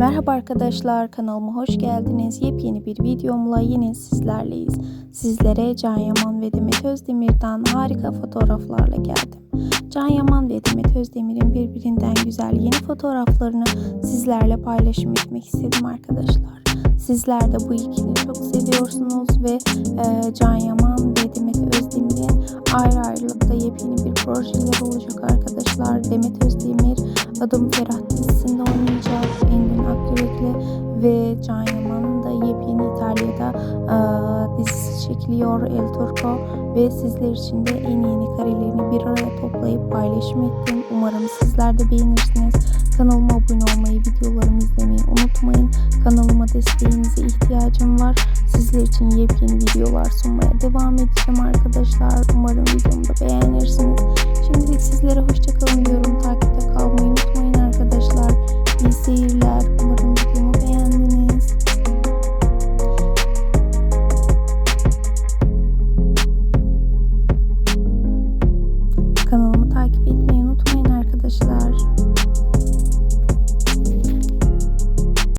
Merhaba arkadaşlar kanalıma hoş geldiniz. Yepyeni bir videomla yine sizlerleyiz. Sizlere Can Yaman ve Demet Özdemir'den harika fotoğraflarla geldim. Can Yaman ve Demet Özdemir'in birbirinden güzel yeni fotoğraflarını sizlerle paylaşım etmek istedim arkadaşlar. Sizler de bu ikili çok seviyorsunuz ve e, Can Yaman ve Demet Özdemir'in ayrı ayrılıkta yepyeni bir projeler olacak arkadaşlar. Demet Özdemir Adım Ferah dizisinde oynayacak. Akyürekli ve Can Yaman'ın da yepyeni İtalya'da e, dizisi çekiliyor El Turco ve sizler için de en yeni karelerini bir araya toplayıp paylaşım ettim. Umarım sizler de beğenirsiniz. Kanalıma abone olmayı, videolarımı izlemeyi unutmayın. Kanalıma desteğinize ihtiyacım var. Sizler için yepyeni videolar sunmaya devam edeceğim arkadaşlar. Umarım videomu da beğenirsiniz. Şimdilik sizlere hoşçakalın diyorum. Takipte kalmayı unutmayın arkadaşlar. İyi seyirler.